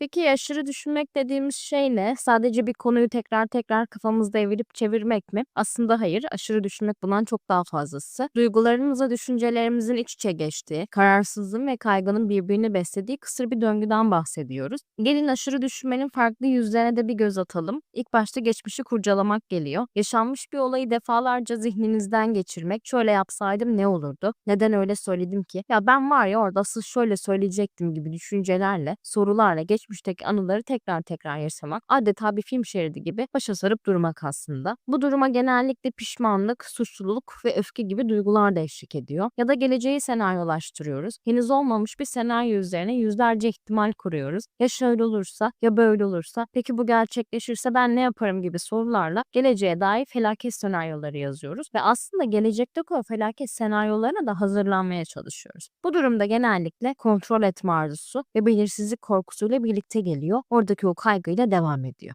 Peki aşırı düşünmek dediğimiz şey ne? Sadece bir konuyu tekrar tekrar kafamızda evirip çevirmek mi? Aslında hayır, aşırı düşünmek bundan çok daha fazlası. Duygularımızla düşüncelerimizin iç içe geçtiği, kararsızlığın ve kaygının birbirini beslediği kısır bir döngüden bahsediyoruz. Gelin aşırı düşünmenin farklı yüzlerine de bir göz atalım. İlk başta geçmişi kurcalamak geliyor. Yaşanmış bir olayı defalarca zihninizden geçirmek. Şöyle yapsaydım ne olurdu? Neden öyle söyledim ki? Ya ben var ya orada asıl şöyle söyleyecektim gibi düşüncelerle, sorularla geçmişteki anıları tekrar tekrar yaşamak. Adeta bir film şeridi gibi başa sarıp durmak aslında. Bu duruma genellikle pişmanlık, suçluluk ve öfke gibi duygular da eşlik ediyor. Ya da geleceği senaryolaştırıyoruz. Henüz olmamış bir senaryo üzerine yüzlerce ihtimal kuruyoruz. Ya şöyle olursa, ya böyle olursa, peki bu gerçekleşirse ben ne yaparım gibi sorularla geleceğe dair felaket senaryoları yazıyoruz ve aslında gelecekteki o felaket senaryolarına da hazırlanmaya çalışıyoruz. Bu durumda genellikle kontrol etme arzusu ve belirsizlik korkusuyla birlikte geliyor. Oradaki o kaygıyla devam ediyor.